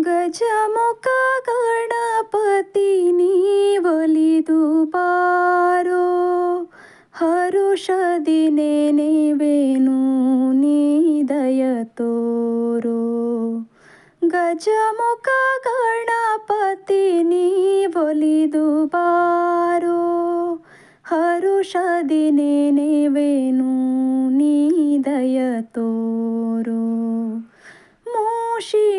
ಗಜಮುಖ ಗಣಪತಿ ನೀವಲಿದು ಬಾರೋ ಹರುಷದಿ ನೆನೆವೆನು ನೀ ದಯ ತೋರೋ ಗಜಮುಖ ಗಣಪತಿ ನೀವೊಲಿದು ಬಾರೋ ಹರುಷದಿ ನೆನೆವೆನು ನೀ ದಯ ತೋರೋ ಮೂಷಿಕ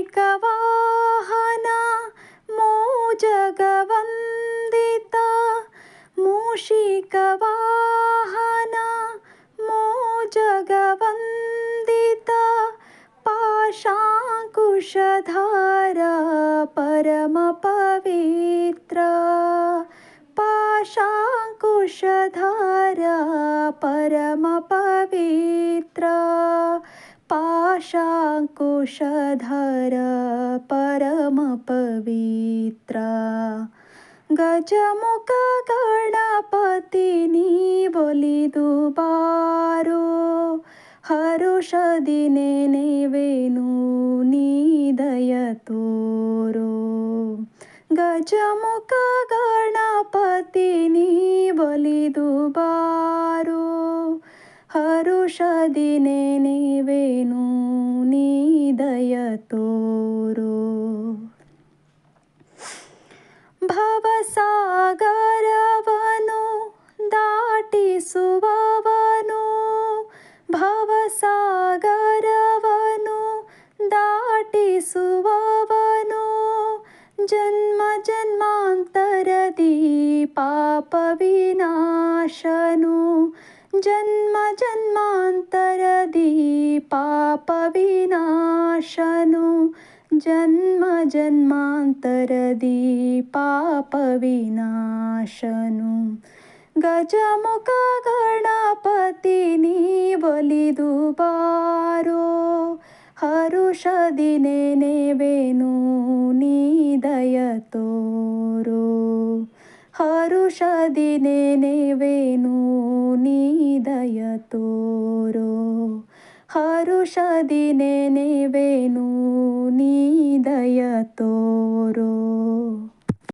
परम पवित्र पाशाकुशधारा परमपवित्रा पाशाङ्कुशधारा परमपवित्रा पाशाङ्कुशधारा परमपवित्रा। गजमुख गणपतिनी बोलिदुबा ಹರುಷದಿ ನೆನೆವೆನು ನೀ ದಯ ತೋರೋ ಗಜಮುಖ ಗಣಪತಿ ನೀವೊಲಿದು ಬಾರೋ ಹರುಷದಿ ನೆನೆವೆನು ನೀ ದಯ ತೋರೋ ಭವಸಾಗರವನು ದಾಟಿಸುವವನು पापविनाशनु। जन्म जन्मान्तरदीपापविनाशनु जन्म जन्मान्तरदीपापविनाशनु गजमुखपतिनि बलिदुबारो हरुषदिनेन वेणु दयतो। ಪರುಷದಿ ನೆನೆವೇನು? ನೀ ದಯ ತೋರೋ. ಹರುಷದಿ ನೆನೆವೇನು? ನೀ ದಯ ತೋ